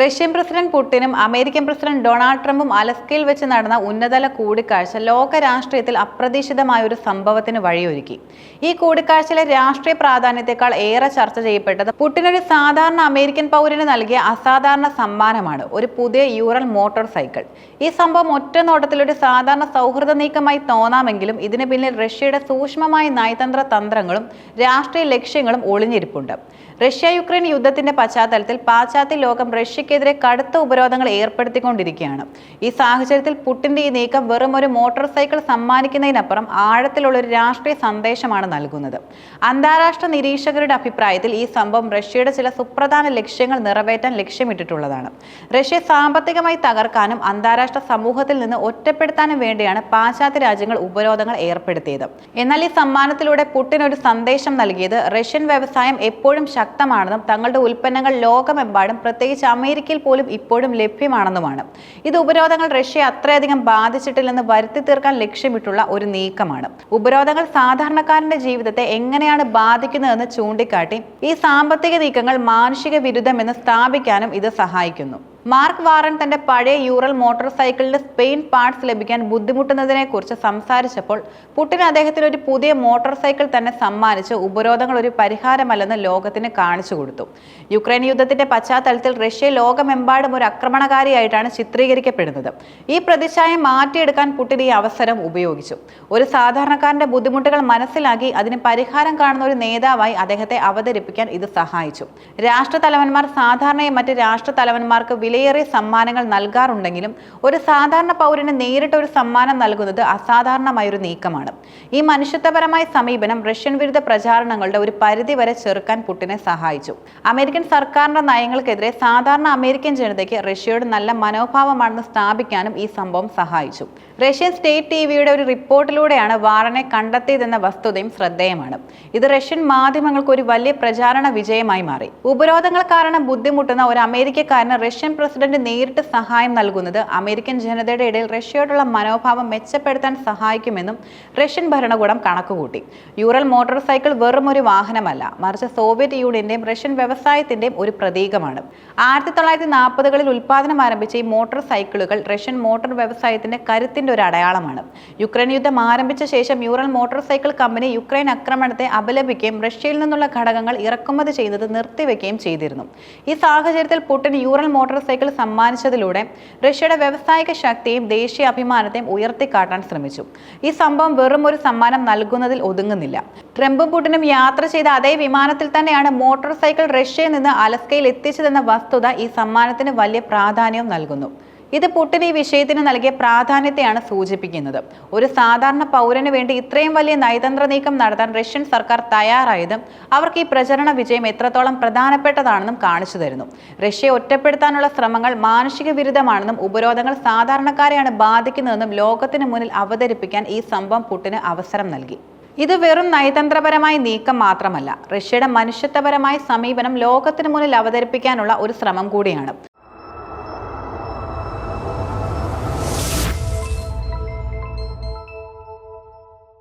Russian president പുടിനും American president Donald ട്രംപും അലസ്കയിൽ വെച്ച് നടന്ന ഉന്നതല കൂടിക്കാഴ്ച ലോക രാഷ്ട്രീയത്തിൽ അപ്രതീക്ഷിതമായ ഒരു സംഭവത്തിന് വഴിയൊരുക്കി. ഈ കൂടിക്കാഴ്ചയിലെ രാഷ്ട്രീയ പ്രാധാന്യത്തെക്കാൾ ഏറെ ചർച്ച ചെയ്യപ്പെട്ടത് പുടിൻ ഒരു സാധാരണ അമേരിക്കൻ പൗരന് നൽകിയ അസാധാരണ സമ്മാനമാണ് ഒരു പുതിയ യൂറൽ മോട്ടോർ സൈക്കിൾ. ഈ സംഭവം ഒറ്റ നോട്ടത്തിൽ ഒരു സാധാരണ സൗഹൃദ നീക്കമായി തോന്നാമെങ്കിലും ഇതിന് പിന്നിൽ റഷ്യയുടെ സൂക്ഷ്മമായ നയതന്ത്ര തന്ത്രങ്ങളും രാഷ്ട്രീയ ലക്ഷ്യങ്ങളും ഒളിഞ്ഞിരിപ്പുണ്ട്. റഷ്യ യുക്രൈൻ യുദ്ധത്തിന്റെ പശ്ചാത്തലത്തിൽ പാശ്ചാത്യ ലോകം റഷ്യക്കെതിരെ കടുത്ത ഉപരോധങ്ങൾ ഏർപ്പെടുത്തിക്കൊണ്ടിരിക്കുകയാണ്. ഈ സാഹചര്യത്തിൽ പുട്ടിന്റെ ഈ നീക്കം വെറും ഒരു മോട്ടോർ സൈക്കിൾ സമ്മാനിക്കുന്നതിനപ്പുറം ആഴത്തിലുള്ള ഒരു രാഷ്ട്രീയ സന്ദേശമാണ് നൽകുന്നത്. അന്താരാഷ്ട്ര നിരീക്ഷകരുടെ അഭിപ്രായത്തിൽ ഈ സംഭവം റഷ്യയുടെ ചില സുപ്രധാന ലക്ഷ്യങ്ങൾ നിറവേറ്റാൻ ലക്ഷ്യമിട്ടിട്ടുള്ളതാണ്. റഷ്യ സാമ്പത്തികമായി തകർക്കാനും അന്താരാഷ്ട്ര സമൂഹത്തിൽ നിന്ന് ഒറ്റപ്പെടുത്താനും വേണ്ടിയാണ് പാശ്ചാത്യ രാജ്യങ്ങൾ ഉപരോധങ്ങൾ ഏർപ്പെടുത്തിയത്. എന്നാൽ ഈ സമ്മാനത്തിലൂടെ പുടിൻ ഒരു സന്ദേശം നൽകിയത് റഷ്യൻ വ്യവസായം എപ്പോഴും ശക്തമാണെന്നും തങ്ങളുടെ ഉൽപ്പന്നങ്ങൾ ലോകമെമ്പാടും പ്രത്യേകിച്ച് അമേരിക്കയിൽ പോലും ഇപ്പോഴും ലഭ്യമാണെന്നുമാണ്. ഇത് ഉപരോധങ്ങൾ റഷ്യയെ അത്രയധികം ബാധിച്ചിട്ടില്ലെന്ന് വരുത്തി തീർക്കാൻ ലക്ഷ്യമിട്ടുള്ള ഒരു നീക്കമാണ്. ഉപരോധങ്ങൾ സാധാരണക്കാരന്റെ ജീവിതത്തെ എങ്ങനെയാണ് ബാധിക്കുന്നതെന്ന് ചൂണ്ടിക്കാട്ടി ഈ സാമ്പത്തിക നീക്കങ്ങൾ മാനുഷിക വിരുദ്ധമെന്ന് സ്ഥാപിക്കാനും ഇത് സഹായിക്കുന്നു. മാർക്ക് വാറൻ തന്റെ പഴയ യൂറൽ മോട്ടോർ സൈക്കിളിന്റെ സ്പെയിൻ പാർട്സ് ലഭിക്കാൻ ബുദ്ധിമുട്ടുന്നതിനെ കുറിച്ച് സംസാരിച്ചപ്പോൾ പുട്ടിൻ അദ്ദേഹത്തിന് ഒരു പുതിയ മോട്ടോർ സൈക്കിൾ തന്നെ സമ്മാനിച്ച് ഉപരോധങ്ങൾ ഒരു പരിഹാരമല്ലെന്ന് ലോകത്തിന് കാണിച്ചു കൊടുത്തു. യുക്രൈൻ യുദ്ധത്തിന്റെ പശ്ചാത്തലത്തിൽ റഷ്യ ലോകമെമ്പാടും ഒരു ആക്രമണകാരിയായിട്ടാണ് ചിത്രീകരിക്കപ്പെടുന്നത്. ഈ പ്രതിച്ഛായം മാറ്റിയെടുക്കാൻ പുടിൻ ഈ അവസരം ഉപയോഗിച്ചു. ഒരു സാധാരണക്കാരന്റെ ബുദ്ധിമുട്ടുകൾ മനസ്സിലാക്കി അതിന് പരിഹാരം കാണുന്ന ഒരു നേതാവായി അദ്ദേഹത്തെ അവതരിപ്പിക്കാൻ ഇത് സഹായിച്ചു. രാഷ്ട്രതലവന്മാർ തലവന്മാർ മറ്റ് രാഷ്ട്ര തലവന്മാർക്ക് വിലയേറിയ സമ്മാനങ്ങൾ നൽകാറുണ്ടെങ്കിലും ഒരു സാധാരണ പൗരന് നേരിട്ട് ഒരു സമ്മാനം നൽകുന്നത് അസാധാരണമായൊരു നീക്കമാണ്. ഈ മനുഷ്യത്വപരമായ സമീപനം റഷ്യൻ വിരുദ്ധ പ്രചാരണങ്ങളുടെ ഒരു പരിധി വരെ ചെറുക്കാൻ പുട്ടിനെ സഹായിച്ചു. അമേരിക്കൻ സർക്കാരിന്റെ നയങ്ങൾക്കെതിരെ സാധാരണ അമേരിക്കൻ ജനതയ്ക്ക് റഷ്യയുടെ നല്ല മനോഭാവമാണെന്ന് സ്ഥാപിക്കാനും ഈ സംഭവം സഹായിച്ചു. റഷ്യൻ സ്റ്റേറ്റ് ടി വിയുടെ ഒരു റിപ്പോർട്ടിലൂടെയാണ് വാറനെ കണ്ടെത്തിയതെന്ന വസ്തുതയും ശ്രദ്ധേയമാണ്. ഇത് റഷ്യൻ മാധ്യമങ്ങൾക്ക് ഒരു വലിയ പ്രചാരണ വിജയമായി മാറി. ഉപരോധങ്ങൾ കാരണം ബുദ്ധിമുട്ടുന്ന ഒരു അമേരിക്കക്കാരന് റഷ്യൻ പ്രസിഡന്റ് നേരിട്ട് സഹായം നൽകുന്നത് അമേരിക്കൻ ജനതയുടെ ഇടയിൽ റഷ്യയോടുള്ള മനോഭാവം മെച്ചപ്പെടുത്താൻ സഹായിക്കുമെന്നും റഷ്യൻ ഭരണകൂടം കണക്കുകൂട്ടി. യൂറൽ മോട്ടോർ സൈക്കിൾ വെറും ഒരു വാഹനമല്ല മറിച്ച് സോവിയറ്റ് യൂണിയന്റെയും റഷ്യൻ വ്യവസായത്തിന്റെയും ഒരു പ്രതീകമാണ്. ആയിരത്തി തൊള്ളായിരത്തി നാൽപ്പതുകളിൽ ഉൽപ്പാദനം ആരംഭിച്ച ഈ മോട്ടോർ സൈക്കിളുകൾ റഷ്യൻ മോട്ടോർ വ്യവസായത്തിന്റെ കരുത്തിന്റെ ഒരു അടയാളമാണ്. യുക്രൈൻ യുദ്ധം ആരംഭിച്ച ശേഷം Ural motorcycle company Ukraine ആക്രമണത്തെ അപലപിക്കുകയും റഷ്യയിൽ നിന്നുള്ള ഘടകങ്ങൾ ഇറക്കുമതി ചെയ്യുന്നത് നിർത്തിവെക്കുകയും ചെയ്തിരുന്നു. ഈ സാഹചര്യത്തിൽ പുട്ടിൻ യൂറൽ മോട്ടോർ സമ്മാനിച്ചതിലൂടെ റഷ്യയുടെ വ്യാവസായിക ശക്തിയും ദേശീയ അഭിമാനത്തെയും ഉയർത്തിക്കാട്ടാൻ ശ്രമിച്ചു. ഈ സംഭവം വെറും ഒരു സമ്മാനം നൽകുന്നതിൽ ഒതുങ്ങുന്നില്ല. ട്രംപും പുടിനും യാത്ര ചെയ്ത അതേ വിമാനത്തിൽ തന്നെയാണ് മോട്ടോർ സൈക്കിൾ റഷ്യയിൽ നിന്ന് അലസ്കയിൽ എത്തിച്ചതെന്ന വസ്തുത ഈ സമ്മാനത്തിന് വലിയ പ്രാധാന്യം നൽകുന്നു. ഇത് പുട്ടിൻ ഈ വിഷയത്തിന് നൽകിയ പ്രാധാന്യത്തെയാണ് സൂചിപ്പിക്കുന്നത്. ഒരു സാധാരണ പൗരന് വേണ്ടി ഇത്രയും വലിയ നയതന്ത്ര നീക്കം നടത്താൻ റഷ്യൻ സർക്കാർ തയ്യാറായതും അവർക്ക് ഈ പ്രചരണ വിജയം എത്രത്തോളം പ്രധാനപ്പെട്ടതാണെന്നും കാണിച്ചു തരുന്നു. റഷ്യയെ ഒറ്റപ്പെടുത്താനുള്ള ശ്രമങ്ങൾ മാനുഷിക വിരുദ്ധമാണെന്നും ഉപരോധങ്ങൾ സാധാരണക്കാരെയാണ് ബാധിക്കുന്നതെന്നും ലോകത്തിന് മുന്നിൽ അവതരിപ്പിക്കാൻ ഈ സംഭവം പുട്ടിന് അവസരം നൽകി. ഇത് വെറും നയതന്ത്രപരമായ നീക്കം മാത്രമല്ല. റഷ്യയുടെ മനുഷ്യത്വപരമായ സമീപനം ലോകത്തിന് മുന്നിൽ അവതരിപ്പിക്കാനുള്ള ഒരു ശ്രമം കൂടിയാണ്.